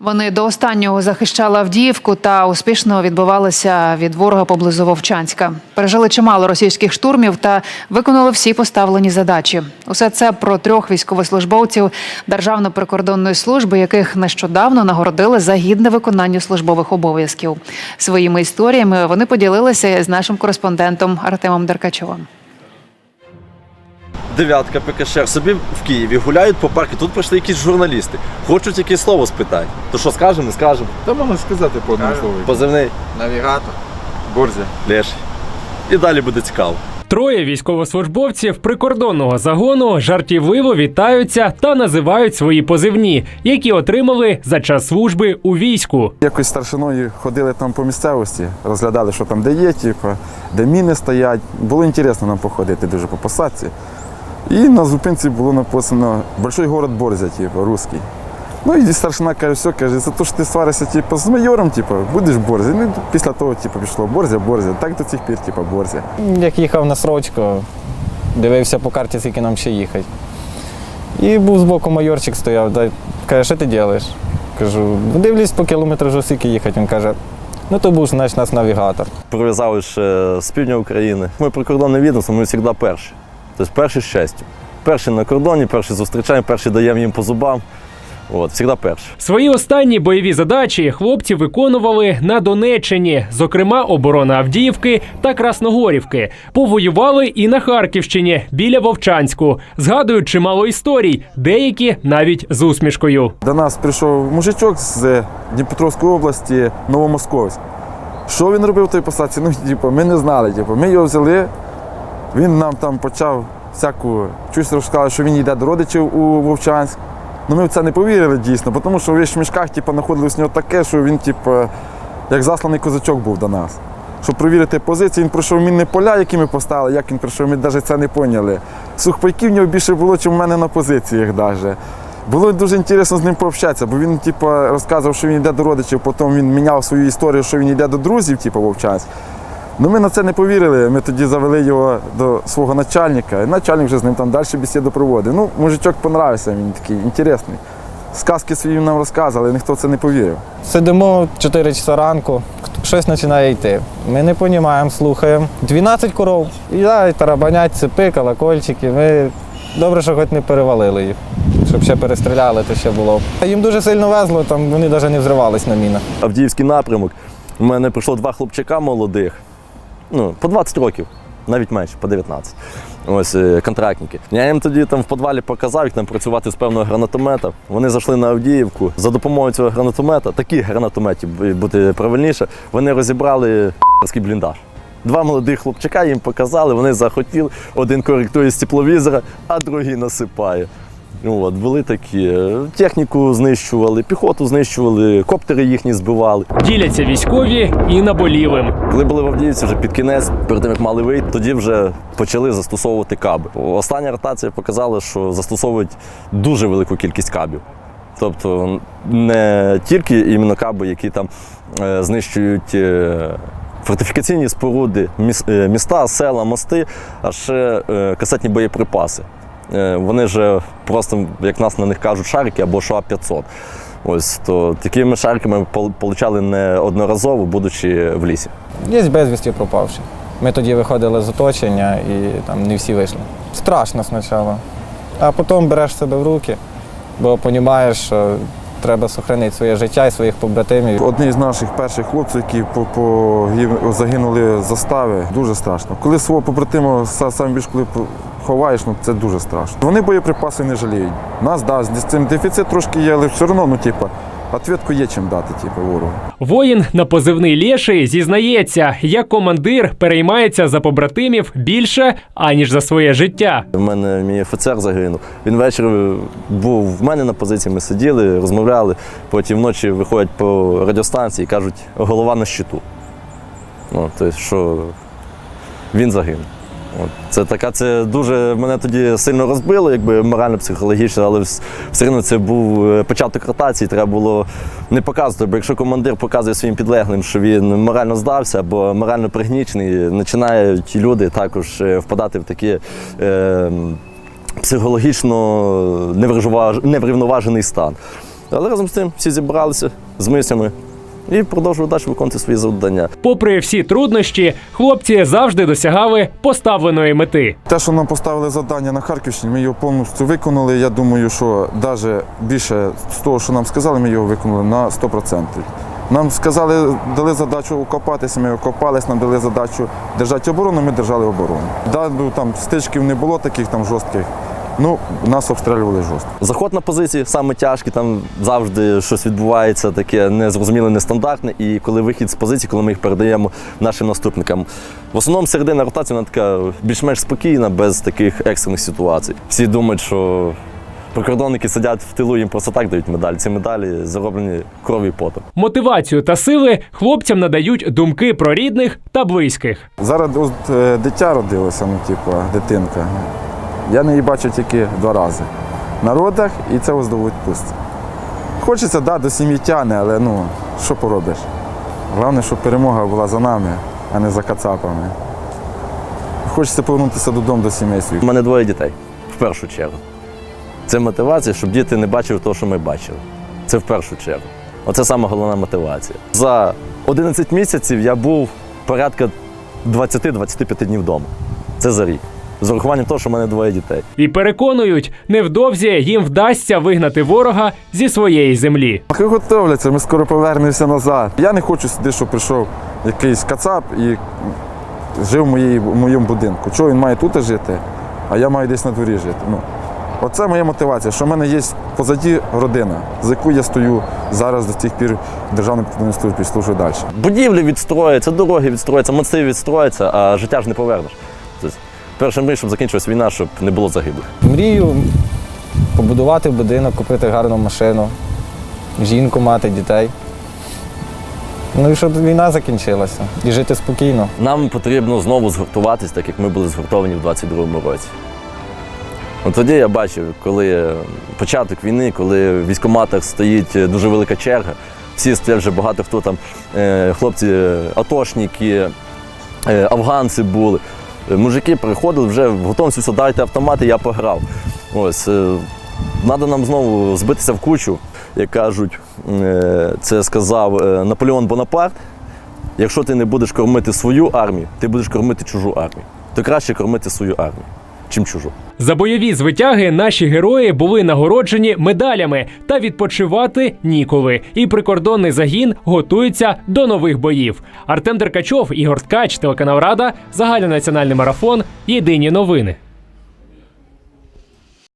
Вони до останнього захищали Авдіївку та успішно відбивалися від ворога поблизу Вовчанська. Пережили чимало російських штурмів та виконали всі поставлені задачі. Усе це про трьох військовослужбовців Державної прикордонної служби, яких нещодавно нагородили за гідне виконання службових обов'язків. Своїми історіями вони поділилися з нашим кореспондентом Артемом Деркачовим. Дев'ятка ПКШ собі в Києві гуляють по парку. Тут прийшли якісь журналісти. Хочуть якесь слово спитати. То що скажемо, не скажемо? Та можна сказати по одному слову. Позивний Навігатор. Борзя. Леший. І далі буде цікаво. Троє військовослужбовців прикордонного загону жартівливо вітаються та називають свої позивні, які отримали за час служби у війську. Якось старшиною ходили там по місцевості, розглядали, що там де є, типу, де міни стоять. Було інтересно нам походити дуже по посадці. І на зупинці було написано Большой город Борзя, типу, русський. Ну і старшина каже, все, каже, за те, що ти сваришся типу, з майором, типу, будеш Борзя. Ну, після того типу, пішло Борзя, Борзя. Так до цих пір, типу, Борзя. Як їхав на срочку, дивився по карті, скільки нам ще їхати. І був збоку майорчик стояв, да, каже, що ти робиш? Кажу, дивлюсь по кілометру вже скільки їхати. Він каже, ну то був значить нас навігатор. Прив'язали ще з півдня України. Ми прикордонне відомство, ми завжди перші. Тобто перші з честю. Перші на кордоні, перші зустрічаємо, перші даємо їм по зубам. От, завжди перші. Свої останні бойові задачі хлопці виконували на Донеччині, зокрема оборона Авдіївки та Красногорівки. Повоювали і на Харківщині біля Вовчанську. Згадують чимало історій, деякі навіть з усмішкою. До нас прийшов мужичок з Дніпропетровської області, Новомосковськ. Що він робив в той посадці? Ну, типу, ми не знали. Типу, ми його взяли, він нам там почав всяку щось розказати, що він йде до родичів у Вовчанськ. Ну ми в це не повірили дійсно, тому що в вещмішках типу, знаходилось у нього таке, що він, типу, як засланий козачок був до нас. Щоб перевірити позиції, він пройшов мінні поля, які ми поставили, як він пройшов, ми навіть це не поняли. Сухпайків в нього більше було, ніж в мене на позиціях навіть. Було дуже інтересно з ним пообщатися, бо він типу, розказував, що він йде до родичів, потім він міняв свою історію, що він йде до друзів, типу, Вовчанськ. Ну ми на це не повірили. Ми тоді завели його до свого начальника, і начальник вже з ним там далі бесіду проводив. Ну, мужичок понравився, він такий інтересний. Сказки свої нам розказували, ніхто в це не повірив. Сидимо 4 часа ранку, щось починає йти. Ми не розуміємо, слухаємо. 12 коров. І да, тарабанять, цепи, колокольчики. Ми добре, що хоч не перевалили їх. Щоб ще перестріляли, то ще було. Їм дуже сильно везло, там вони навіть не взривались на мінах. Авдіївський напрямок. У мене прийшло два хлопчака молодих, ну, по 20 років, навіть менше, по 19. Ось е, контрактники. Я їм тоді там в підвалі показав, як там працювати з певного гранатомета. Вони зайшли на Авдіївку. За допомогою цього гранатомета, таких гранатометів б- бути правильніше, вони розібрали бліндаж. Два молодих хлопчака їм показали, вони захотіли, один коректує з тепловізора, а другий насипає. Ну, От, були такі. е, Техніку знищували, піхоту знищували, коптери їхні збивали. Діляться військові і наболілим. Коли були в Авдіївці вже під кінець, перед тим як мали вийти, тоді вже почали застосовувати каби. Остання ротація показала, що застосовують дуже велику кількість кабів. Тобто не тільки іменно каби, які там е, знищують е, фортифікаційні споруди, е, міста, села, мости, а ще е, касетні боєприпаси. Е, Вони ж просто, як нас на них кажуть, шарики або ША-500. Ось то такими шариками получали неодноразово, будучи в лісі. Є безвісті пропавші. Ми тоді виходили з оточення і там не всі вийшли. Страшно спочатку. А потім береш себе в руки, бо розумієш, що треба зберігати своє життя і своїх побратимів. Одні з наших перших хлопців, які по, по, загинули застави, дуже страшно. Коли свого побратима сам більш коли ховаєш, ну це дуже страшно. Вони боєприпаси не жаліють. Нас да, з цим дефіцит трошки є, але все одно, ну типу, відповідку є чим дати, типу, ворогу. Воїн на позивний Лєший зізнається, як командир переймається за побратимів більше аніж за своє життя. У мене мій офіцер загинув. Він ввечері був в мене на позиції, ми сиділи, розмовляли. Потім вночі виходять по радіостанції і кажуть, голова на щиту. Ну, тобто, що він загинув. Це така, це дуже мене тоді сильно розбило, якби морально, психологічно, але все одно це був е, початок ротації, треба було не показувати. Бо якщо командир показує своїм підлеглим, що він морально здався або морально пригнічений, починають люди також е, впадати в такі. Е, Психологічно неврівноважений стан. Але разом з тим всі зібралися з мислями і продовжують далі виконувати свої завдання. Попри всі труднощі, хлопці завжди досягали поставленої мети. Те, що нам поставили завдання на Харківщині, ми його повністю виконали. Я думаю, що навіть більше з того, що нам сказали, ми його виконали на 100%. Нам сказали, дали задачу окопатися, ми окопались, нам дали задачу держати оборону, ми держали оборону. Да, ну, там стичків не було таких там жорстких. Ну, нас обстрілювали жорстко. Заход на позиції саме тяжкий, там завжди щось відбувається таке незрозуміле, нестандартне. І коли вихід з позиції, коли ми їх передаємо нашим наступникам. В основному середина ротації вона така більш-менш спокійна, без таких екстрених ситуацій. Всі думають, що прикордонники сидять в тилу, їм просто так дають медалі. Ці медалі зароблені кров'ю і потом. Мотивацію та сили хлопцям надають думки про рідних та близьких. Зараз от, е, дитя родилося, ну, типу, дитинка. Я не її бачу тільки два рази. На родах і це ось до. Хочеться, да, до сім'ї тяне, але ну, що поробиш? Головне, щоб перемога була за нами, а не за кацапами. Хочеться повернутися додому до сімей У мене двоє дітей, в першу чергу. Це мотивація, щоб діти не бачили того, що ми бачили. Це в першу чергу. Оце саме головна мотивація. За 11 місяців я був порядка 20-25 днів вдома. Це за рік. З урахуванням того, що в мене двоє дітей. І переконують, невдовзі їм вдасться вигнати ворога зі своєї землі. Хай готовляться, ми скоро повернемося назад. Я не хочу сюди, щоб прийшов якийсь кацап і жив в, моїй, в моєму будинку. Чого він має тут жити, а я маю десь на дворі жити. Ну, оце моя мотивація, що в мене є позаді родина, за яку я стою зараз до тих пір в державній прикордонній службі служу далі. Будівлі відстроюються, дороги відстроюються, мости відстроюються, а життя ж не повернеш. Перша мрія, щоб закінчилась війна, щоб не було загиблих. Мрію побудувати будинок, купити гарну машину, жінку мати, дітей. Ну і щоб війна закінчилася і жити спокійно. Нам потрібно знову згуртуватись, так як ми були згуртовані в 22-му році. От тоді я бачив, коли початок війни, коли в військкоматах стоїть дуже велика черга, всі стоять вже багато хто там, е, хлопці, е, атошники, е, афганці були. Мужики приходили вже в все, дайте автомати, я пограв. Ось, треба нам знову збитися в кучу, як кажуть, е, це сказав е, Наполеон Бонапарт. Якщо ти не будеш кормити свою армію, ти будеш кормити чужу армію. То краще кормити свою армію, чим чужу. За бойові звитяги наші герої були нагороджені медалями та відпочивати ніколи. І прикордонний загін готується до нових боїв. Артем Деркачов, Ігор Ткач, телеканал Рада, загальнонаціональний марафон. Єдині новини.